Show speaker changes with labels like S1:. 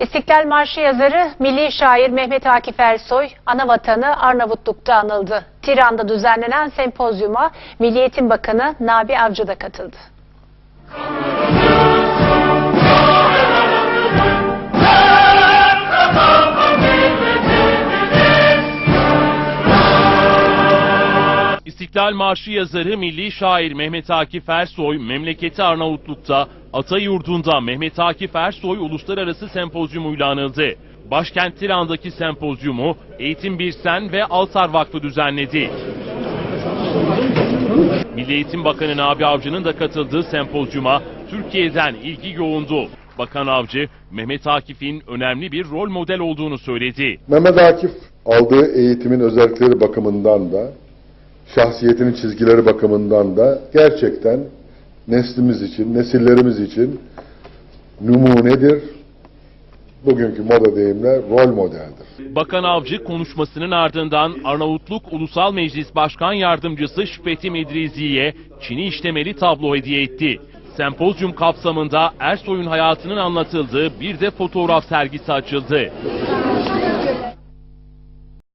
S1: İstiklal Marşı yazarı, milli şair Mehmet Akif Ersoy, ana vatanı Arnavutluk'ta anıldı. Tiran'da düzenlenen sempozyuma Milli Eğitim Bakanı Nabi Avcı da katıldı.
S2: İstiklal Marşı yazarı milli şair Mehmet Akif Ersoy memleketi Arnavutluk'ta ata yurdunda Mehmet Akif Ersoy Uluslararası Sempozyumuyla anıldı. Başkent Tiran'daki sempozyumu Eğitim Birsen ve Altar Vakfı düzenledi. Milli Eğitim Bakanı Nabi Avcı'nın da katıldığı sempozyuma Türkiye'den ilgi yoğundu. Bakan Avcı, Mehmet Akif'in önemli bir rol model olduğunu söyledi.
S3: Mehmet Akif aldığı eğitimin özellikleri bakımından da, şahsiyetinin çizgileri bakımından da gerçekten neslimiz için, nesillerimiz için numunedir. Bugünkü moda deyimle rol modeldir.
S2: Bakan Avcı konuşmasının ardından Arnavutluk Ulusal Meclis Başkan Yardımcısı Şüphetim İdrizi'ye Çin'i işlemeli tablo hediye etti. Sempozyum kapsamında Ersoy'un hayatının anlatıldığı bir de fotoğraf sergisi açıldı.